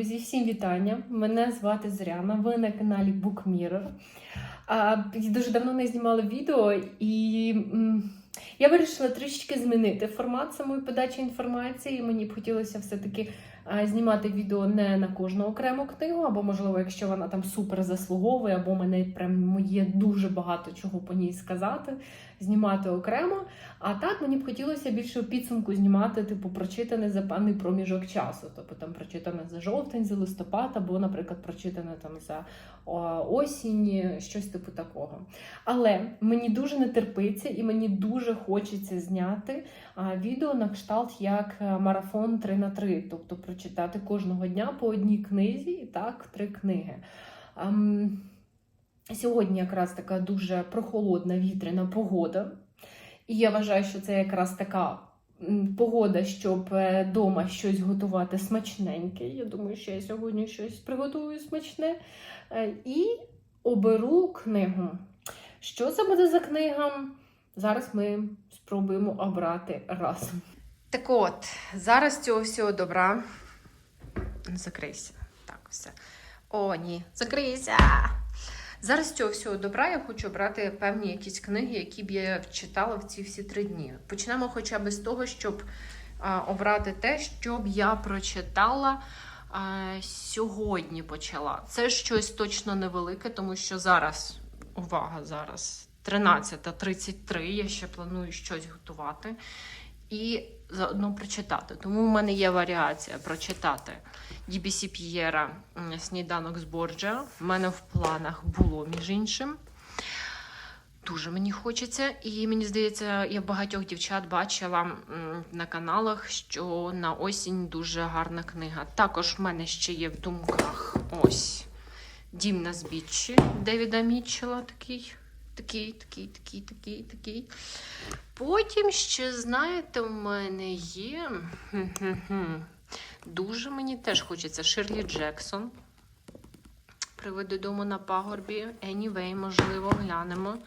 Друзі, всім вітання! Мене звати Зоряна. Ви на каналі BookMirror. Я дуже давно не знімала відео, і я вирішила трішечки змінити формат самої подачі інформації. Мені б хотілося все-таки знімати відео не на кожну окрему книгу, або, можливо, якщо вона там супер заслуговує, або мене прям є дуже багато чого по ній сказати, знімати окремо. А так мені б хотілося більше у підсумку знімати, типу, прочитане за певний проміжок часу. Тобто там прочитане за жовтень, за листопад, або, наприклад, прочитане там за осінь, щось типу такого. Але мені дуже не терпиться і мені дуже хочеться зняти відео на кшталт як е, марафон 3 на 3, тобто прочитати кожного дня по одній книзі, і так, три книги. Сьогодні якраз така дуже прохолодна вітряна погода. І я вважаю, що це якраз така погода, щоб вдома щось готувати смачненьке. Я думаю, що я сьогодні щось приготую смачне. Е, І оберу книгу. Що це буде за книга? Зараз ми спробуємо обрати разом. Так от, зараз цього всього добра. Закрийся. Так, все. О, ні, закрийся. Зараз цього всього добра я хочу обрати певні якісь книги, які б я читала в ці всі три дні. Почнемо хоча б з того, щоб а, обрати те, що б я прочитала а, сьогодні почала. Це щось точно невелике, тому що зараз, увага, зараз 13.33, я ще планую щось готувати і заодно прочитати. Тому в мене є варіація прочитати DBC П'єра Сніданок з Борджа. В мене в планах було, між іншим. Дуже мені хочеться, і мені здається, я багатьох дівчат бачила на каналах, що на осінь дуже гарна книга. Також в мене ще є в думках ось Дім на збіччі Девіда Мітчела. Такий, такий, такий, такий, такий, такий. Потім ще, знаєте, в мене є. Дуже мені теж хочеться Ширлі Джексон. Приведу дому на пагорбі. Anyway, можливо, глянемо.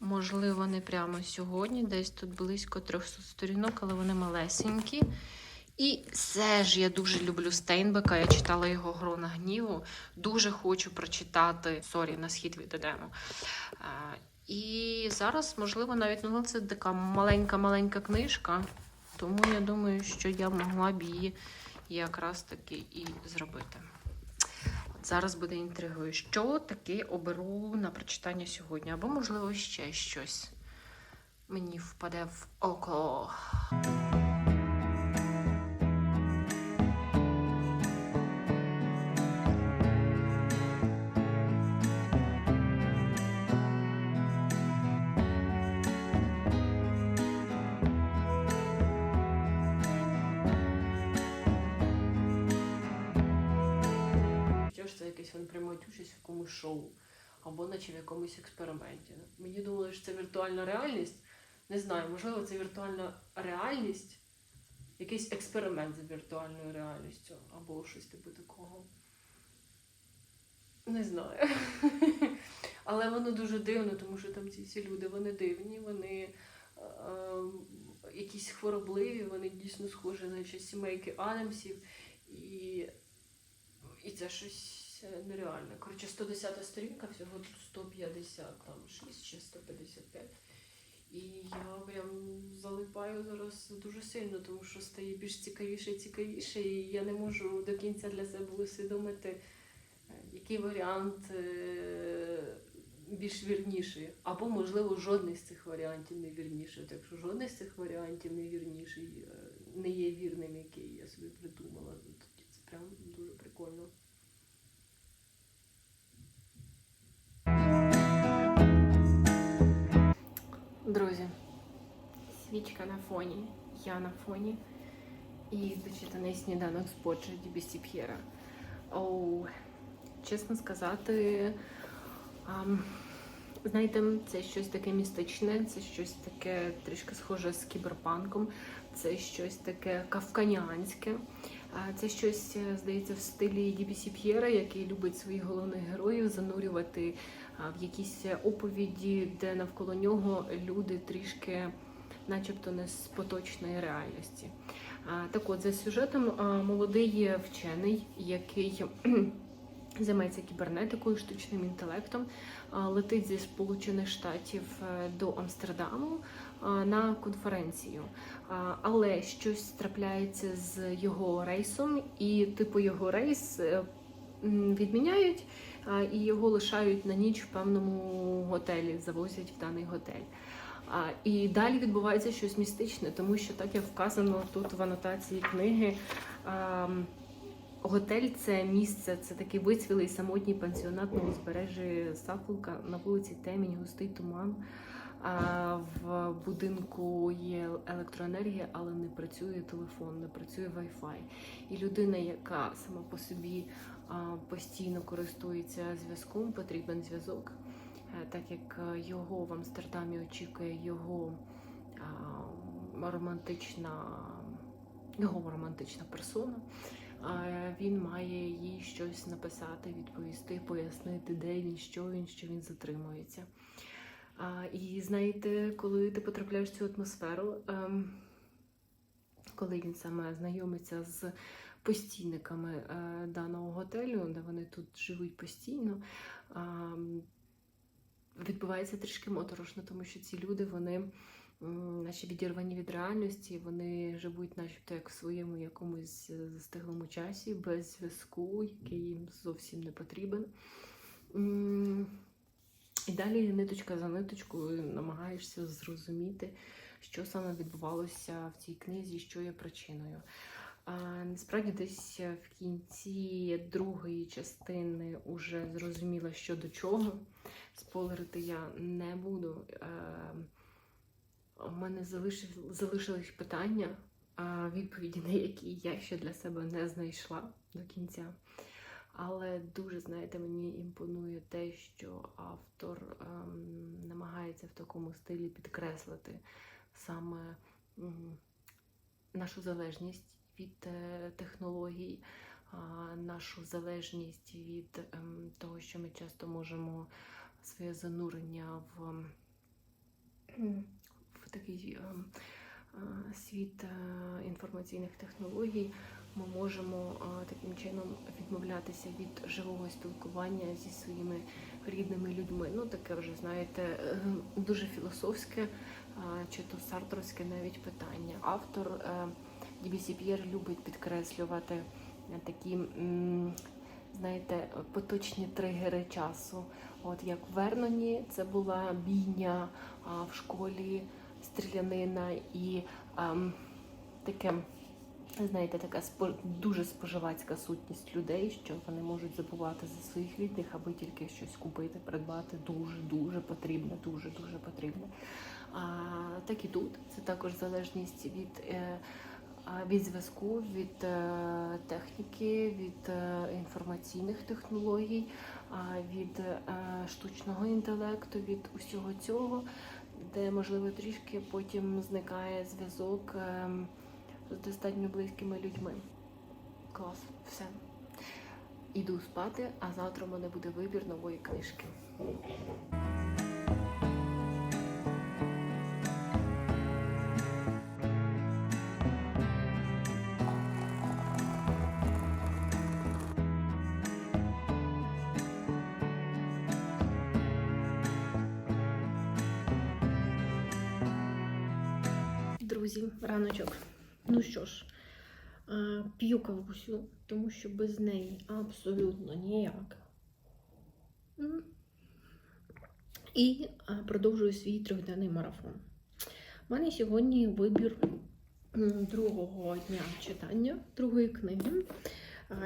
Можливо, не прямо сьогодні. Десь тут близько 300 сторінок, але вони малесенькі. І все ж я дуже люблю Стейнбека. Я читала його Грона гніву. Дуже хочу прочитати Сорі, на схід від Едему. І зараз, можливо, навіть ну, це така маленька-маленька книжка. Тому я думаю, що я могла б її якраз таки і зробити. От зараз буде інтригою, що таке оберу на прочитання сьогодні, або, можливо, ще щось мені впаде в око. Якомусь експерименті. Мені думали, що це віртуальна реальність. Не знаю, можливо, це віртуальна реальність, якийсь експеримент з віртуальною реальністю, або щось типу такого. Не знаю. Але воно дуже дивно, тому що там ці всі люди, вони дивні, вони е, е, якісь хворобливі, вони дійсно схожі на ще сімейки Адамсів. І і це щось е, нереальне. Коротше, 110 сторінка, всього тут 156 чи 155. І я прям залипаю зараз дуже сильно, тому що стає більш цікавіше і цікавіше, і я не можу до кінця для себе усвідомити, е, який варіант е, більш вірніший. Або, можливо, жодний з цих варіантів не вірніший. Так що жодний з цих варіантів не вірніший, е, не є вірним, який я собі придумала. Тоді це прям дуже прикольно. Друзі, свічка на фоні, я на фоні і дочитаний сніданок з Боджа Дібісі П'єра. Оу, чесно сказати, ам, знаєте, це щось таке містичне, це щось таке трішки схоже з кіберпанком, це щось таке кавканіанське. Це щось, е, здається, в стилі Дібісі П'єра, який любить своїх головних героїв занурювати в якісь оповіді, де навколо нього люди трішки начебто не з поточної реальності. Так от, за сюжетом молодий вчений, який займається кібернетикою, штучним інтелектом, летить зі Сполучених Штатів е, до Амстердаму на конференцію. Але щось трапляється з його рейсом, і типу його рейс е, відміняють і його лишають на ніч в певному готелі, завозять в даний готель. І далі відбувається щось містичне, тому що так як вказано тут в анотації книги. Готель це місце, це такий вицвілий самотній пансіонат на узбережжі Сафолка на вулиці Темінь, густий туман. В будинку є електроенергія, але не працює телефон, не працює Wi-Fi. І людина, яка сама по собі постійно користується зв'язком, потрібен зв'язок, Е, так як е, його в Амстердамі очікує його романтична, його романтична персона. Він має їй щось написати, відповісти, пояснити, де він, що він, що він затримується. І знаєте, коли ти потрапляєш в цю атмосферу, ем, коли він саме знайомиться з постійниками е, даного готелю, де вони тут живуть постійно, відбувається трішки моторошно, тому що ці люди, вони наче відірвані від реальності, вони живуть, начебто, як в своєму якомусь е, застиглому часі, без зв'язку, який їм зовсім не потрібен. І далі ниточка за ниточкою намагаєшся зрозуміти, що саме відбувалося в цій книзі, що є причиною. Насправді, десь в кінці другої частини вже зрозуміла, що до чого. Спойлерити я не буду. Е, у мене залишились питання, відповіді на які я ще для себе не знайшла до кінця. Але дуже, знаєте, мені імпонує те, що автор ем, намагається в такому стилі підкреслити саме нашу залежність від е, технологій, нашу залежність від ем, того, що ми часто можемо своє занурення в, в такий ем, е, світ е, інформаційних технологій ми можемо таким чином відмовлятися від живого спілкування зі своїми рідними людьми. Ну, таке вже, знаєте, дуже філософське чи то сартровське навіть питання. Автор Дібісі П'єр любить підкреслювати такі, знаєте, поточні тригери часу. От як в Верноні це була бійня а, в школі, стрілянина і ем, таке знаєте, така дуже споживацька сутність людей, що вони можуть забувати за своїх рідних, аби тільки щось купити, придбати дуже дуже потрібне, дуже дуже потрібне. А так і тут це також залежність від. Е, від зв'язку, від е, техніки, від е, інформаційних технологій, від е, штучного інтелекту, від усього цього, де можливо трішки потім зникає зв'язок. з достатньо близькими людьми. Клас, все. Іду спати, а завтра у мене буде вибір нової книжки. Друзі, раночок. Ну що ж, п'ю кавусю, тому що без неї абсолютно ніяк. І продовжую свій трьохденний марафон. У мене сьогодні вибір другого дня читання другої книги.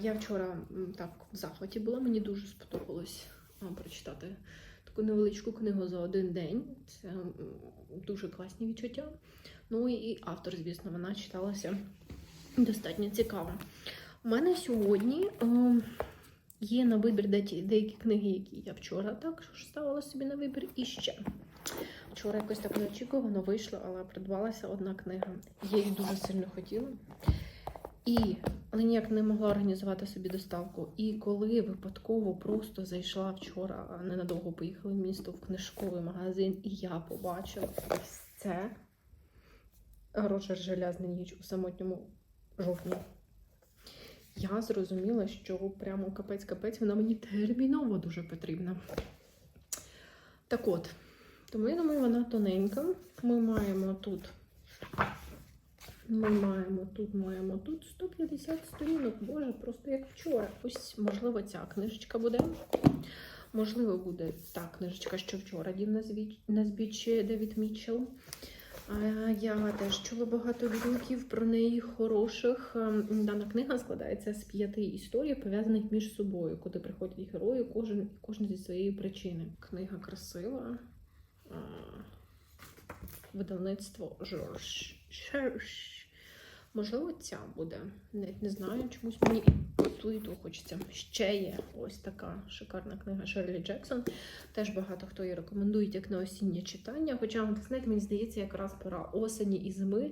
Я вчора так в захваті була, мені дуже сподобалось прочитати таку невеличку книгу за один день. Це дуже класні відчуття. Ну і автор, звісно, вона читалася достатньо цікаво. У мене сьогодні е, є на вибір деякі книги, які я вчора також ставила собі на вибір. І ще. Вчора якось так неочікувано вийшло, але придбалася одна книга. Я її дуже сильно хотіла. І, але ніяк не могла організувати собі доставку. І коли випадково просто зайшла вчора, ненадовго поїхала в місто в книжковий магазин, і я побачила ось це. Роджер Желязна ніч у самотньому жовтні. Я зрозуміла, що прямо капець-капець вона мені терміново дуже потрібна. Так от, тому я думаю, вона тоненька. Ми маємо тут. Ми маємо тут, маємо тут 150 сторінок. Боже, просто як вчора. Ось, можливо, ця книжечка буде. Можливо, буде та книжечка, що вчора дів на на збіччі Девід Мітчелл. Я теж чула багато відгуків про неї хороших. Ем, Дана книга складається з п'яти історій, пов'язаних між собою, куди приходять герої, кожен, кожен зі своєї причини. Книга красива. Видавництво Жорж. Можливо, ця буде. Навіть не знаю, чомусь мені і ту хочеться. Ще є ось така шикарна книга Шерлі Джексон. Теж багато хто її рекомендує як на осіннє читання. Хоча, знаєте, мені здається, якраз пора осені і зими.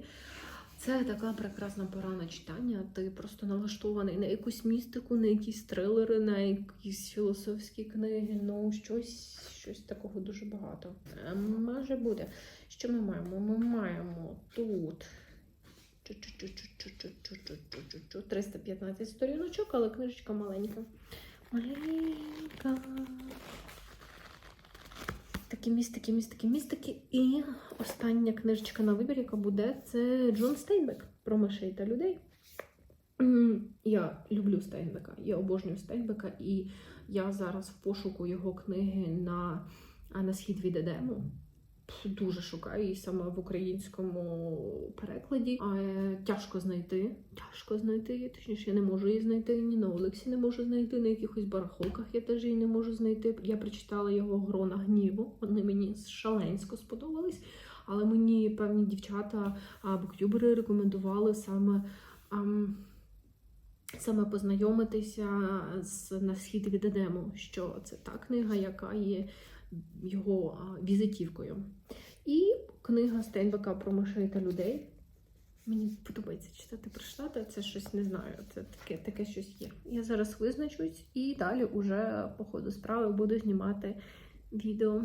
Це така прекрасна пора на читання. Ти просто налаштований на якусь містику, на якісь трилери, на якісь філософські книги. Ну, щось, щось такого дуже багато. Е, Може буде. Що ми маємо? Ми маємо тут. 315 сторіночок, але книжечка маленька. Маленька. Такі містики, містики, містики. І остання книжечка на вибір, яка буде, це Джон Стейнбек про мишей та людей. Я люблю Стейнбека, я обожнюю Стейнбека, і я зараз в пошуку його книги на, на схід від Едему. Дуже шукаю її саме в українському перекладі. А, е, тяжко знайти. Тяжко знайти. Точніше, я не можу її знайти. Ні на Олексі не можу знайти, на якихось барахолках я теж її не можу знайти. Я прочитала його Грона гніву. Вони мені шаленсько сподобались. Але мені певні дівчата, буктюбери рекомендували саме. ам, Саме познайомитися з на схід від Едему, що це та книга, яка є його візитівкою. І книга Стейнбека про мишей та людей. Мені подобається читати прочитати, це щось не знаю. Це таке, таке щось є. Я зараз визначусь і далі уже по ходу справи буду знімати відео.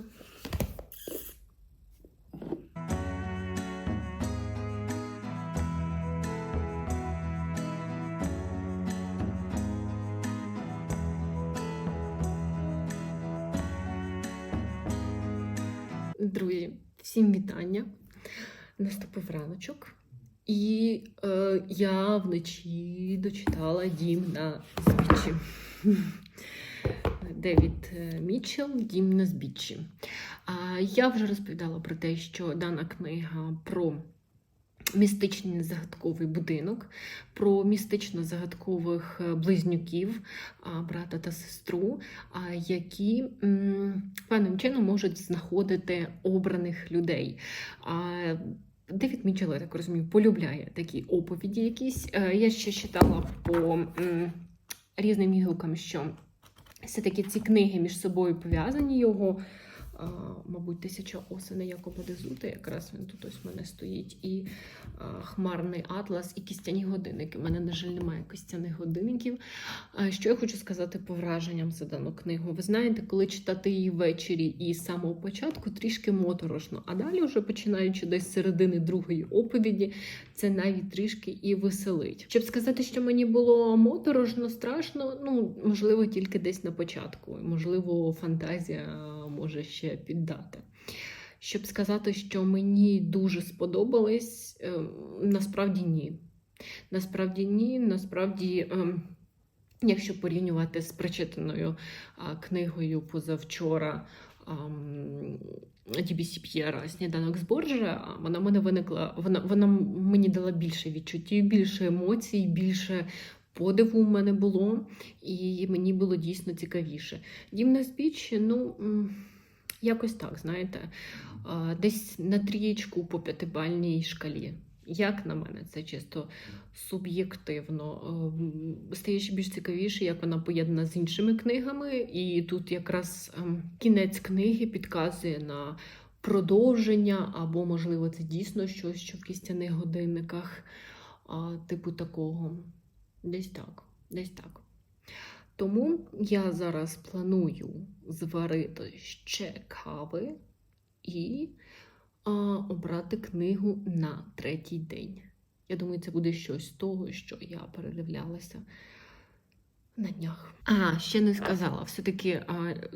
Друзі, всім вітання. Наступив раночок. І е, я вночі дочитала дім на збіччі. Девід е, Мітчелл Дім на збіччі. Я вже розповідала про те, що дана книга про містичний загадковий будинок, про містично-загадкових е, близнюків, брата та сестру, які певним чином можуть знаходити обраних людей. Девід Мітчелл, я так розумію, полюбляє такі оповіді якісь. Е, Я ще читала по різним відгукам, що все-таки ці книги між собою пов'язані його. Мабуть, тисяча осени Якоба Дезута, якраз він тут ось в мене стоїть, і хмарний атлас, і кістяні годинники. У мене, на жаль, немає кістяних годинників. Що я хочу сказати по враженням за дану книгу? Ви знаєте, коли читати її ввечері і з самого початку трішки моторошно, а далі, вже починаючи десь з середини другої оповіді, це навіть трішки і веселить. Щоб сказати, що мені було моторошно, страшно, ну можливо, тільки десь на початку. Можливо, фантазія може ще піддати. Щоб сказати, що мені дуже сподобалось, ем, насправді ні. Насправді ні. Насправді, ем, якщо порівнювати з прочитаною книгою позавчора. Дібісі П'єра Сніданок з Борджа, вона мене виникла, вона, вона мені дала більше відчуттів, більше емоцій, більше подиву в мене було, і мені було дійсно цікавіше. Дім на збіччі, ну якось так, знаєте, десь на трієчку по п'ятибальній шкалі. Як на мене, це чисто суб'єктивно. Стає ще більш цікавіше, як вона поєднана з іншими книгами, і тут якраз ем, кінець книги підказує на продовження, або, можливо, це дійсно щось, що в кістяних годинниках, типу такого. Десь так, десь так. Тому я зараз планую зварити ще кави і а, обрати книгу на третій день. Я думаю, це буде щось з того, що я передивлялася на днях. А, ще не сказала. Все-таки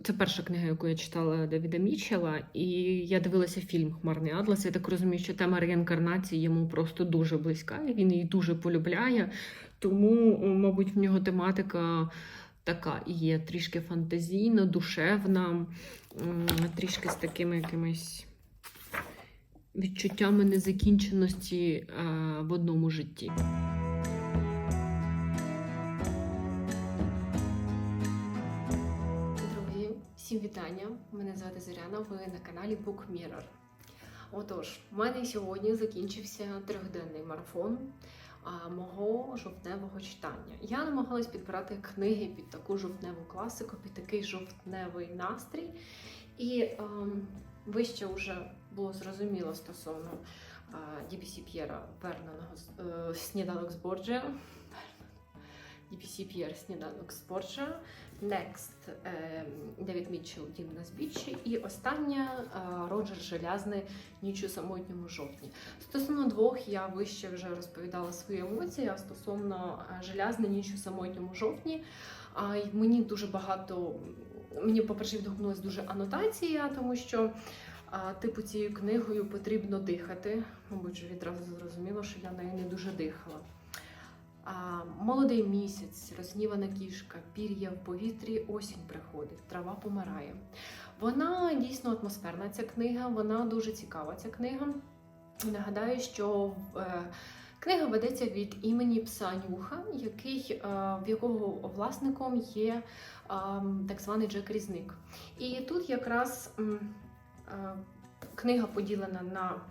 це перша книга, яку я читала Девіда Мічела, і я дивилася фільм Хмарний Атлас. Я так розумію, що тема реінкарнації йому просто дуже близька, і він її дуже полюбляє. Тому, мабуть, в нього тематика така і є трішки фантазійна, душевна, трішки з такими якимись відчуттями незакінченості е, в одному житті. Друзі, всім вітання! Мене звати Зоряна. Ви на каналі Book Mirror. Отож, у мене сьогодні закінчився трьохденний марафон мого жовтневого читання. Я намагалась підбирати книги під таку жовтневу класику, під такий жовтневий настрій. І ем, вище вже було зрозуміло стосовно а, DBC П'єра Верненого е, сніданок з Борджа. DBC П'єр сніданок з Борджа. Next е, Девід Мітчелл Дім на збіччі. І остання е, Роджер Желязний Ніч у самотньому жовтні. Стосовно двох я вище вже розповідала свої емоції, а стосовно е, Желязний Ніч у самотньому жовтні. Мені дуже багато. Мені, по-перше, відгукнулась дуже анотація, тому що типу цією книгою потрібно дихати. Мабуть, відразу зрозуміло, що я нею не дуже дихала. Молодий місяць, розгнівана кішка, пір'я в повітрі, осінь приходить, трава помирає. Вона дійсно атмосферна ця книга, вона дуже цікава. Ця книга. Нагадаю, що е, книга ведеться від імені пса Нюха, який, е, в якого власником є е, так званий Джек Різник. І тут якраз книга поділена на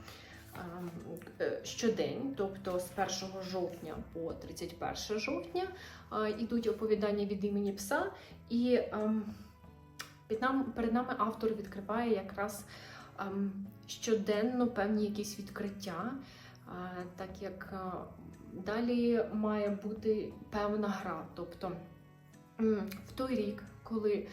щодень, тобто з 1 жовтня по 31 жовтня, е, ідуть оповідання від імені пса, і ем, перед нами автор відкриває якраз ем, щоденно певні якісь відкриття, е, так як е, далі має бути певна гра. Тобто в той рік, коли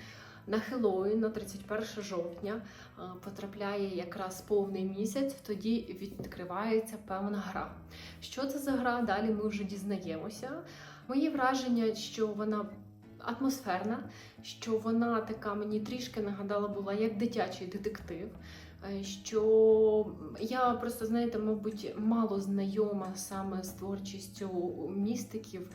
на Хеллоуін, на 31 жовтня, е, потрапляє якраз повний місяць, тоді відкривається певна гра. Що це за гра? Далі ми вже дізнаємося. Мої враження, що вона атмосферна, що вона така мені трішки нагадала була як дитячий детектив. Е, Що я просто, знаєте, мабуть, мало знайома саме з творчістю містиків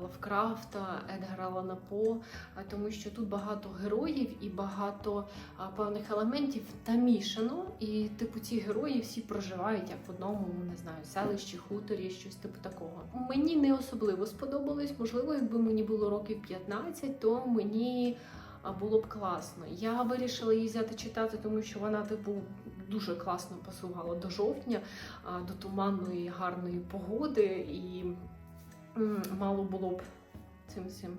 Лавкрафта, Едгара Алана По, а, тому що тут багато героїв і багато певних елементів намішано. І, типу, ці герої всі проживають як в одному, не знаю, селищі, хуторі, щось типу такого. Мені не особливо сподобалось. Можливо, якби мені було років 15, то мені було б класно. Я вирішила її взяти читати, тому що вона, типу, дуже класно пасувала до жовтня, до туманної гарної погоди, і мало було б цим всім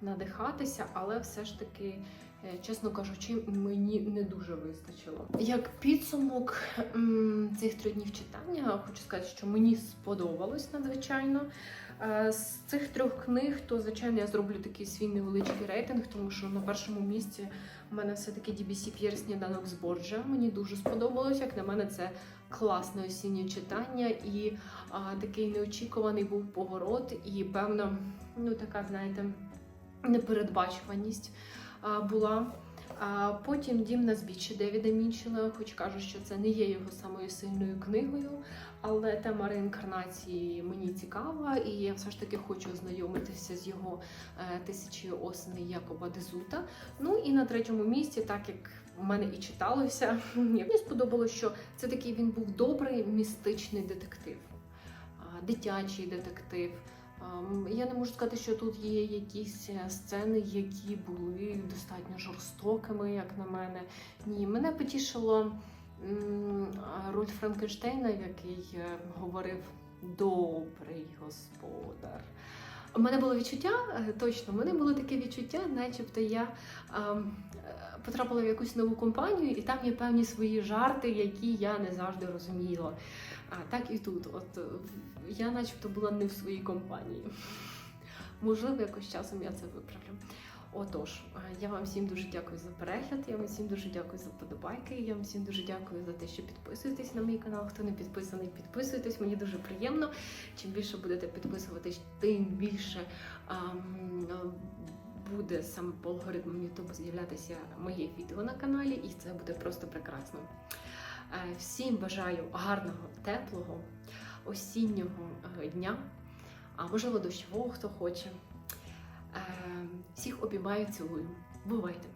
надихатися, але все ж таки. Е, Чесно кажучи, мені не дуже вистачило. Як підсумок цих трьох днів читання, хочу сказати, що мені сподобалось надзвичайно. Е, З цих трьох книг, то звичайно я зроблю такий свій невеличкий рейтинг, тому що на першому місці у мене все-таки DBC П'єр сніданок з Борджа. Мені дуже сподобалось. Як на мене, це класне осіннє читання, і а, такий неочікуваний був поворот, і певна, ну така, знаєте, непередбачуваність була. Потім Дім на збіччі Девіда Мічела, хоч кажу, що це не є його самою сильною книгою, але тема реінкарнації мені цікава, і я все ж таки хочу ознайомитися з його е, тисячі осени Якоба Дезута. Ну і на третьому місці, так як в мене і читалося, мені сподобалося, що це такий він був добрий містичний детектив, дитячий детектив. Я не можу сказати, що тут є якісь е, сцени, які були достатньо жорстокими, як на мене. Ні, мене потішило роль Франкенштейна, який е, говорив добрий господар. У мене було відчуття, е, точно, у мене було таке відчуття, начебто я е, потрапила в якусь нову компанію, і там є певні свої жарти, які я не завжди розуміла. А так і тут. От е, я начебто була не в своїй компанії. Можливо, якось часом я це виправлю. Отож, е, я вам всім дуже дякую за перегляд. Я вам всім дуже дякую за подобайки. Я вам всім дуже дякую за те, що підписуєтесь на мій канал. Хто не підписаний, підписуйтесь. Мені дуже приємно. Чим більше будете підписуватись, тим більше ам, буде саме по алгоритмам YouTube з'являтися моє відео на каналі, і це буде просто прекрасно. Е, Всім бажаю гарного, теплого, осіннього е, дня, а можливо дощового, хто хоче. Е, Всіх обіймаю, цілую. Бувайте!